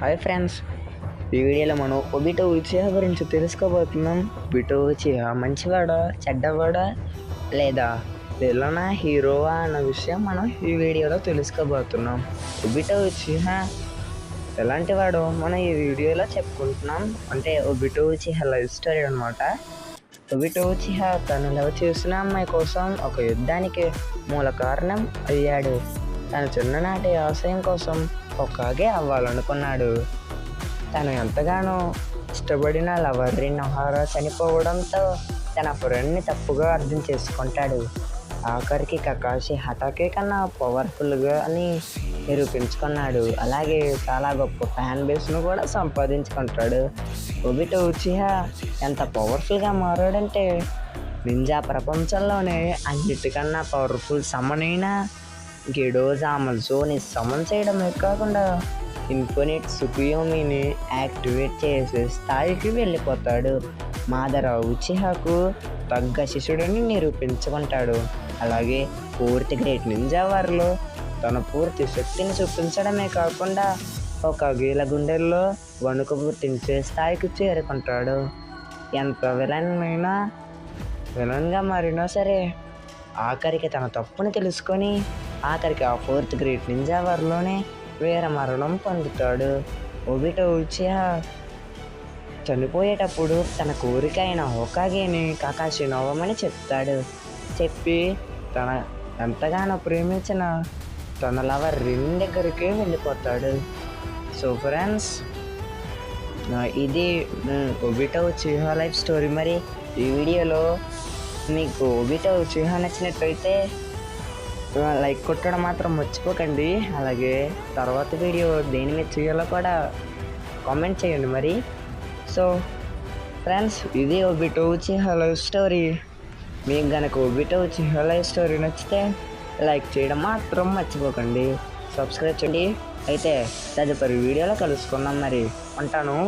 Hi friends. ఈ వీడియోలో మనం ఒబిటో ఉచిహ గురించి తెలుసుకోబోతున్నాం. ఒబిటో ఉచిహ మంచివాడా చెడ్డవాడా లేదా విలనా హీరోవా అన్న విషయం మనం ఈ వీడియోలో తెలుసుకోబోతున్నాం. ఒబిటో ఉచిహ ఎలాంటి వాడు మనం ఈ వీడియోలో చెప్పుకుంటున్నాం. అంటే ఒబిటో ఉచిహా లైఫ్ స్టోరీ అనమాట ఒబిటో ఉచిహా తను లవ్ చేసిన అమ్మాయి కోసం ఒక యుద్ధానికి మూల కారణం అయ్యాడు. తన చిన్ననాటి వ్యవసాయం కోసం ఒక్కగే అవ్వాలనుకున్నాడు. తను ఎంతగానో ఇష్టపడిన లవర్రి నహారా చనిపోవడంతో తన ఫ్రెండ్ని తప్పుగా అర్థం చేసుకుంటాడు. ఆఖరికి కకాషి హఠాకే కన్నా పవర్ఫుల్గా అని నిరూపించుకున్నాడు. అలాగే చాలా గొప్ప ఫ్యాన్ బేస్ను కూడా సంపాదించుకుంటాడు. ఒబిటో ఉచిహా ఎంత పవర్ఫుల్గా మారాడంటే నింజా ప్రపంచంలోనే అన్నిటికన్నా పవర్ఫుల్ సమనైన గిడోజ్ ఆమల్సోని సమన్ చేయడమే కాకుండా ఇన్ఫినిట్ సుకుయోమిని యాక్టివేట్ చేసే స్థాయికి వెళ్ళిపోతాడు. మాధరావు ఉచిహాకు తగ్గ శిశుడిని నిరూపించుకుంటాడు అలాగే పూర్తి గ్రేట్ నింజా వారిలో తన పూర్తి శక్తిని చూపించడమే కాకుండా ఒక గీల గుండెల్లో వణుకు పుట్టించే స్థాయికి చేరుకుంటాడు. ఎంత విలన్ అయినా విలన్గా మారినా సరే ఆఖరికి తన తప్పును తెలుసుకొని ఆఖరికి ఆ ఫోర్త్ గ్రేడ్ నింజావర్లోనే వీర మరణం పొందుతాడు. ఒబిటో ఉచిహా చనిపోయేటప్పుడు తన కోరిక అయిన హోకాగేని కకాషి నవ్వమని చెప్తాడు. చెప్పి తన ఎంతగానో ప్రేమించిన తన లవర్ రిన్ దగ్గరికి వెళ్ళిపోతాడు. సో ఫ్రెండ్స్ ఇది ఒబిటో చిహా లైఫ్ స్టోరీ. మరి ఈ వీడియోలో మీకు ఒబిటో చిహా నచ్చినట్లయితే లైక్ కొట్టడం మాత్రం మర్చిపోకండి. అలాగే తర్వాత వీడియో దేని మీద చేయాలో కూడా కామెంట్ చేయండి మరి. సో ఫ్రెండ్స్ ఇది ఒబిటో చిహా లైవ్ స్టోరీ మీకు కనుక ఒబిటో చిహా లైవ్ స్టోరీ నచ్చితే లైక్ చేయడం మాత్రం మర్చిపోకండి. సబ్స్క్రైబ్ చేయండి. అయితే తదుపరి వీడియోలో కలుసుకుందాం మరి. ఉంటాను.